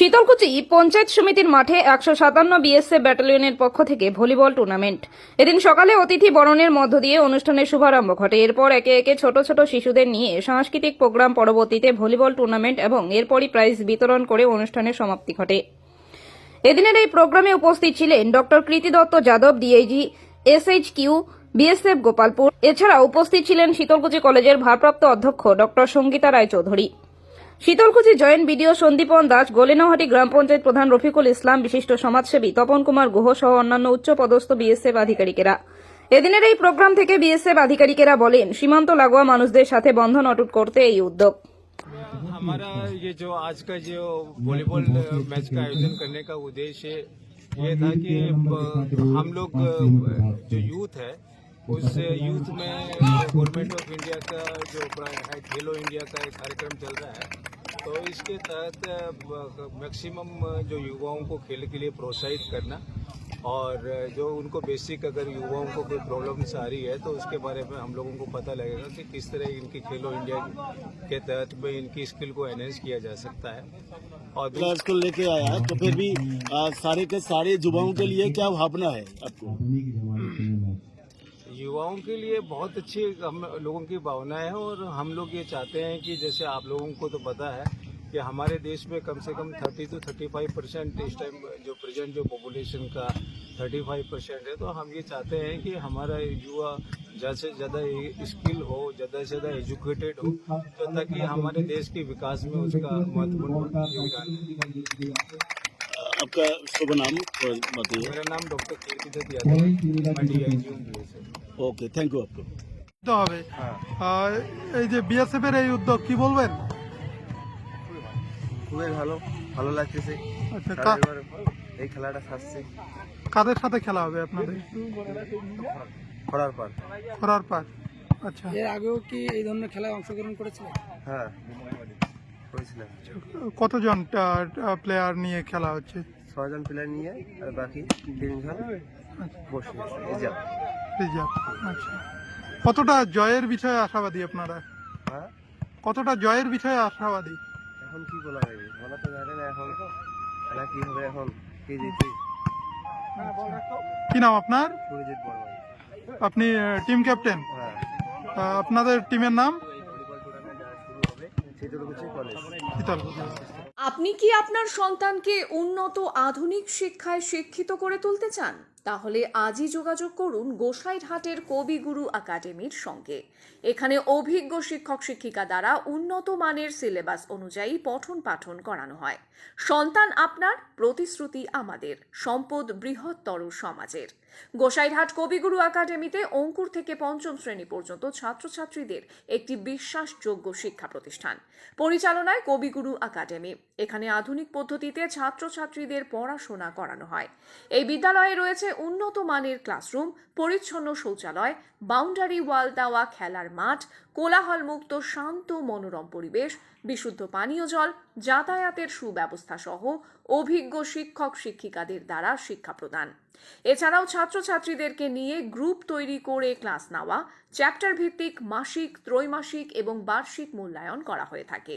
শীতলকুচি পঞ্চায়েত সমিতির মাঠে একশো সাতান্ন বিএসএফ ব্যাটালিয়নের পক্ষ থেকে ভলিবল টুর্নামেন্ট। এদিন সকালে অতিথি বরণের মধ্য দিয়ে অনুষ্ঠানের শুভারম্ভ ঘটে। এরপর একে একে ছোট ছোট শিশুদের নিয়ে সাংস্কৃতিক প্রোগ্রাম পরবর্তীতে ভলিবল টুর্নামেন্ট এবং এরপরই প্রাইজ বিতরণ করে অনুষ্ঠানের সমাপ্তি ঘটে। এদিনের এই প্রোগ্রামে উপস্থিত ছিলেন doctor Kriti Dutta Yadav DIG SH Q BSF Gopalpur. এছাড়া উপস্থিত ছিলেন শীতলকুচি কলেজের ভারপ্রাপ্ত অধ্যক্ষ doctor Sangeeta Raychaudhuri. Sitalkuchi joint BDO Sandipan Das Golenhati গ্রাম পঞ্চায়েত প্রধান রফিকুল ইসলাম বিশিষ্ট সমাজসেবী তপন কুমার গুহ সহ অন্যান্য উচ্চপদস্থ বিএসএফ আধিকারিকেরা এদিনের এই প্রোগ্রাম থেকে বিএসএফ আধিকারিকেরা বলেন সীমান্ত লাগোয়া মানুষদের সাথে বন্ধন অটুট করতে এই উদ্যোগ हमारा ये जो आज का जो वॉलीबॉल मैच का आयोजन करने का उद्देश्य ये था कि अ, हम लोग अ, जो यूथ है उस यूथ में गवर्नमेंट ऑफ इंडिया का जो है खेलो इंडिया का एक कार्यक्रम चल रहा है तो इसके तहत मैक्सिमम जो युवाओं को खेल के लिए प्रोत्साहित करना और जो उनको बेसिक अगर युवाओं को कोई प्रॉब्लम्स आ रही है तो उसके बारे में हम लोगों को पता लगेगा कि किस तरह इनकी खेलो इंडिया के तहत में इनकी स्किल को एनहेंस किया जा सकता है। और दूसरा- को लेके आया है तो फिर भी आ, सारे के सारे युवाओं के लिए क्या भावना है आपको? युवाओं के लिए बहुत अच्छी हम लोगों की भावना है और हम लोग ये चाहते हैं कि जैसे आप लोगों को तो पता है कि हमारे देश में कम से कम 30 टू 35 परसेंट इस टाइम जो प्रेजेंट जो पॉपुलेशन का 35 परसेंट है तो हम ये चाहते हैं कि हमारा युवा ज़्यादा से ज़्यादा स्किल हो, ज़्यादा से ज़्यादा एजुकेटेड हो तो ताकि हमारे देश के विकास में उसका महत्वपूर्ण योगदान। आपका शुभ नाम थोड़ा बताइए मेरा नाम डॉक्टर कीर्तिदत्त यादव है मैं डी आई जी हूँ BSF। ओके थैंक यू आपको দিতে হবে আর এই যে বিএসএফ এর এই উদ্যোগ কি বলবেন খুবই ভালো ভালো লাগতেছে আচ্ছা তারা কা- এবার এই খেলাটা সারছে কাদের সাথে খেলা হবে আপনাদের করার পর খরার পার আচ্ছা এর আগেও কি এই ধরনের খেলায় অংশগ্রহণ করেছিলেন হ্যাঁ করেছিলাম কতজন প্লেয়ার নিয়ে খেলা হচ্ছে? ছজন প্লেয়ার নিয়ে আর বাকি তিনজন বসে রিজার্ভ রিজার্ভ আচ্ছা। কতটা জয়ের বিষয়ে আশাবাদী আপনারা? হ্যাঁ? কতটা জয়ের বিষয়ে আশাবাদী? এখন কি বলা যাবে? বলা তো যাবে না এখন খেলা কি হবে এখন? কে জিতে কি নাম আপনার? আপনি টিম ক্যাপ্টেন হ্যাঁ। আপনাদের টিমের নাম ভলিবল টুর্নামেন্ট শুরু হবে শীতলকুচি কলেজ শীতলকুচি আপনি কি আপনার সন্তানকে উন্নত আধুনিক শিক্ষায় শিক্ষিত করে তুলতে চান? তাহলে আজই যোগাযোগ করুন গোসাইরহাটের কবিগুরু একাডেমির সঙ্গে। এখানে অভিজ্ঞ শিক্ষক শিক্ষিকা দ্বারা উন্নত মানের সিলেবাস অনুযায়ী পঠন পাঠন করানো হয়। সন্তান আপনার, প্রতিশ্রুতি আমাদের, সম্পদ বৃহত্তর সমাজের। গোসাইরহাট কবিগুরু একাডেমিতে অঙ্কুর থেকে পঞ্চম শ্রেণি পর্যন্ত ছাত্রছাত্রীদের একটি বিশ্বাসযোগ্য শিক্ষা প্রতিষ্ঠান। পরিচালনায় কবিগুরু একাডেমি। এখানে আধুনিক পদ্ধতিতে ছাত্রছাত্রীদের পড়াশোনা করানো হয়। এই বিদ্যালয়ে রয়েছে উন্নত মানের ক্লাসরুম, পরিচ্ছন্ন শৌচালয়, বাউন্ডারি ওয়াল দেওয়া খেলার মাঠ, কোলাহলমুক্ত শান্ত মনোরম পরিবেশ, বিশুদ্ধ পানীয় জল, যাতায়াতের সুব্যবস্থা সহ অভিজ্ঞ শিক্ষক শিক্ষিকাদের দ্বারা শিক্ষা প্রদান। এছাড়াও ছাত্রছাত্রীদেরকে নিয়ে গ্রুপ তৈরি করে ক্লাস নেওয়া চ্যাপ্টার ভিত্তিক মাসিক, ত্রৈমাসিক এবং বার্ষিক মূল্যায়ন করা হয়ে থাকে।